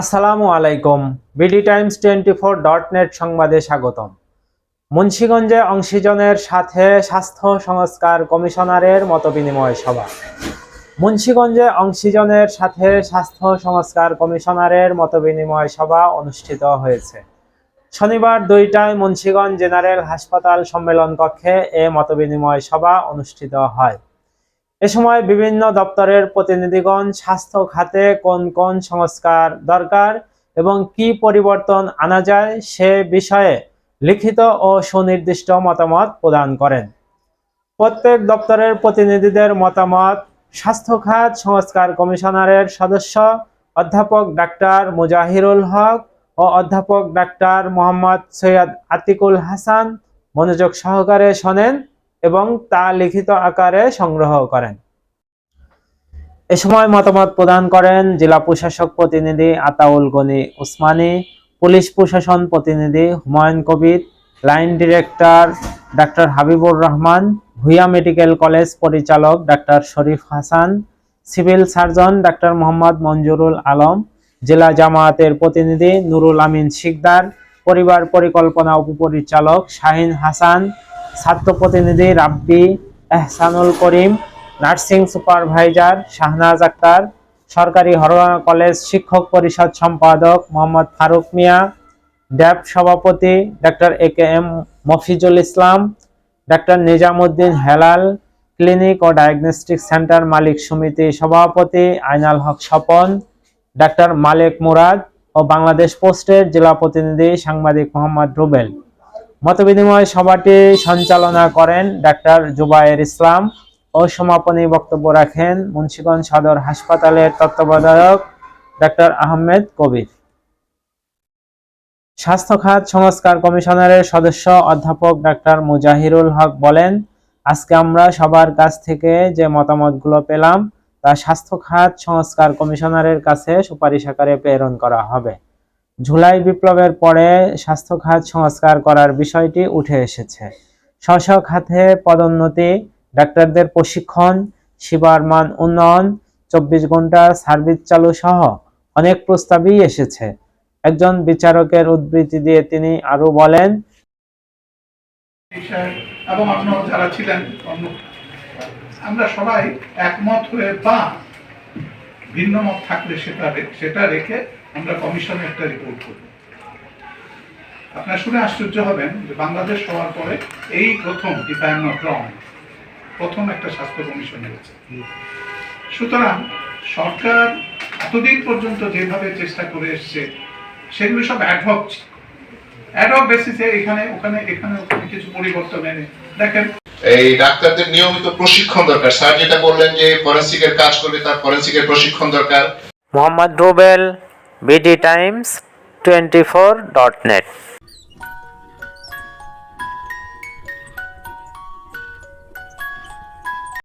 আসসালামু আলাইকুম। BD times twenty four dot net সংবাদে স্বাগতম। মুন্সীগঞ্জে অংশীজনের সাথে স্বাস্থ্য সংস্কার কমিশনারের মতবিনিময় সভা। মুন্সীগঞ্জে অংশীজনের সাথে স্বাস্থ্য সংস্কার কমিশনারের মতবিনিময় সভা অনুষ্ঠিত হয়েছে। শনিবার দুইটায় মুন্সিগঞ্জ জেনারেল হাসপাতাল সম্মেলন কক্ষে এ মতবিনিময় সভা অনুষ্ঠিত হয়। এ সময় বিভিন্ন দপ্তরের প্রতিনিধিগণ স্বাস্থ্য খাতে কোন কোন সংস্কার দরকার এবং কি পরিবর্তন আনা যায় সে বিষয়ে লিখিত ও সুনির্দিষ্ট মতামত প্রদান করেন। প্রত্যেক দপ্তরের প্রতিনিধিদের মতামত স্বাস্থ্য খাত সংস্কার কমিশনারের সদস্য অধ্যাপক ডাক্তার মুজাহিরুল হক ও অধ্যাপক ডাক্তার মোহাম্মদ সৈয়দ আতিকুল হাসান মনোযোগ সহকারে শোনেন। এবং তা লিখিত আকারে সংগ্রহ করেন। এ সময় মতামত প্রদান করেন জেলা প্রশাসক প্রতিনিধি আতাউল গনি উসমানী পুলিশ প্রশাসন প্রতিনিধি Humayun Kabir, line director doctor Habibur Rahman, Bhuiyan medical college পরিচালক doctor Sharif Hasan, civil surgeon doctor Mohammad Manjurul Alam, জেলা জামায়াতের প্রতিনিধি নুরুল আমিন শিকদার, পরিবার পরিকল্পনা উপপরিচালক শাহিন হাসান ছাত্র প্রতিনিধি রাব্বি এহসানুল করিম, নার্সিং সুপারভাইজার শাহনাজ আক্তার, সরকারি হরওয়া কলেজ শিক্ষক পরিষদ সম্পাদক মোহাম্মদ ফারুক মিয়া ড্যাব সভাপতি doctor A K M Mofizul Islam, doctor Nizamuddin Helal, clinic O diagnostic centre মালিক সমিতি সভাপতি আইনাল হক স্বপন, ডাক্তার মালেক মুরাদ ও বাংলাদেশ পোস্টের জেলা প্রতিনিধি সাংবাদিক মোহাম্মদ রুবেল। মতবিনিময় সভাটি সঞ্চালনা করেন ডাক্তার জুবায়ের ইসলাম ও সমাপনী বক্তব্য রাখেন মুন্সিগঞ্জ সদর হাসপাতালের তত্ত্বাবধায়ক ডাক্তার আহমেদ কবির। স্বাস্থ্য খাত সংস্কার কমিশনারের সদস্য অধ্যাপক ডাক্তার মুজাহিরুল হক বলেন, আজকে আমরা সবার কাছ থেকে যে মতামতগুলো পেলাম, তা স্বাস্থ্য খাত সংস্কার কমিশনারের কাছে সুপারিশ আকারে প্রেরণ করা হবে। জুলাই বিপ্লবের পরে স্বাস্থ্য খাত সংস্কার করার বিষয়টি উঠে এসেছে। স্ব খাতে পদোন্নতি, ডাক্তারদের প্রশিক্ষণ সেবার মান উন্নয়ন, চব্বিশ ঘণ্টা সার্ভিস চালু সহ অনেক প্রস্তাবই এসেছে। একজন বিচারকের উদ্ধৃতি দিয়ে তিনি আরও বলেন এবং যারা ছিলেন, আমরা সবাই একমত হয়ে বা ভিন্ন মত থাকলে সেটা সেটা রেখে আমরা কমিশনে একটা রিপোর্ট করব। আপনারা শুনে আশ্চর্য হবেন যে বাংলাদেশ হওয়ার পরে এই প্রথম if I am not wrong প্রথম একটা স্বাস্থ্য কমিশন হয়েছে। সুতরাং সরকার এতদিন পর্যন্ত যেভাবে চেষ্টা করে এসছে সেগুলো সব অ্যাডভক অ্যাডহক বেসিসে এখানে ওখানে এখানে ওখানে কিছু পরিবর্তন এনে। দেখেন এই ডাক্তারদের নিয়মিত প্রশিক্ষণ দরকার। স্যার যেটা বললেন যে ফরেন্সিকের কাজ করবে তার ফরেন্সিকের প্রশিক্ষণ দরকার। মোহাম্মদ রুবেল bdtimes24.net